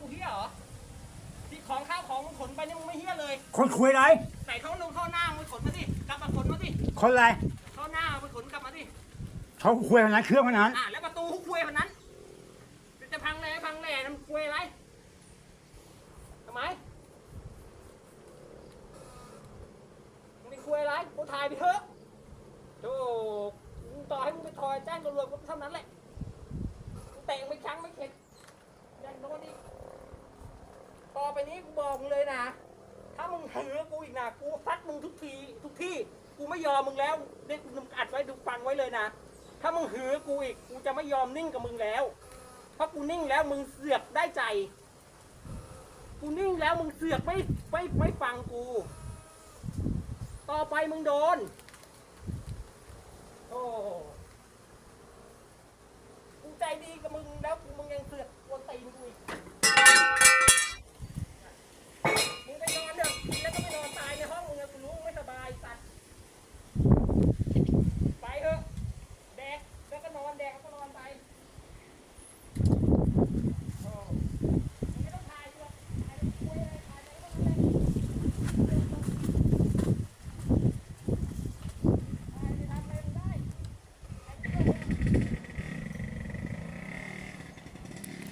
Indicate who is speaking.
Speaker 1: กูเฮี้ยเหรอที่ของข้าวของมึงขนไปนี่มึงไม่เฮี้ยเลย
Speaker 2: คนคุยอะไร
Speaker 1: ใส่เข้าลงเข้าหน้ามึงขนมาสิกลับมาขนมาสิ
Speaker 2: คนอะไร
Speaker 1: เข้าหน้ามึงขนกลับมาสิ
Speaker 2: เขาคุยขนาดเครื่องขนาด
Speaker 1: อะแล้วประตูคุยคนนั้นจะพังแหล่พังแหล่มันคุยอะไรทำไมมึงไปคุยอะไรกูถ่ายไปเถอะโธ่มึงต่อให้มึงไปทอยแจ้งตำรวจก็เท่านั้นแหละกูเตะมึงไม่ครั้งไม่เข็ดยังโดนอีกต่อ ไปนี้กูบอกมึงเลยนะ ถ้ามึงหือกูอีกนะกูซัดมึงทุกทีทุกที่ กูไม่ยอมมึงแล้วเด็กมึงอัดไว้ดูฟังไว้เลยนะ ถ้ามึงหือกูอีกกูจะไม่ยอมนิ่งกับมึงแล้ว เพราะกูนิ่งแล้วมึงเสือกได้ใจ กูนิ่งแล้วมึงเสือกไม่ไม่ไม่ฟังกู ต่อไปมึงโดน โอ้กูใจดีกับมึงแล้วกูมึงยังเสือกกวนตีนกูอีก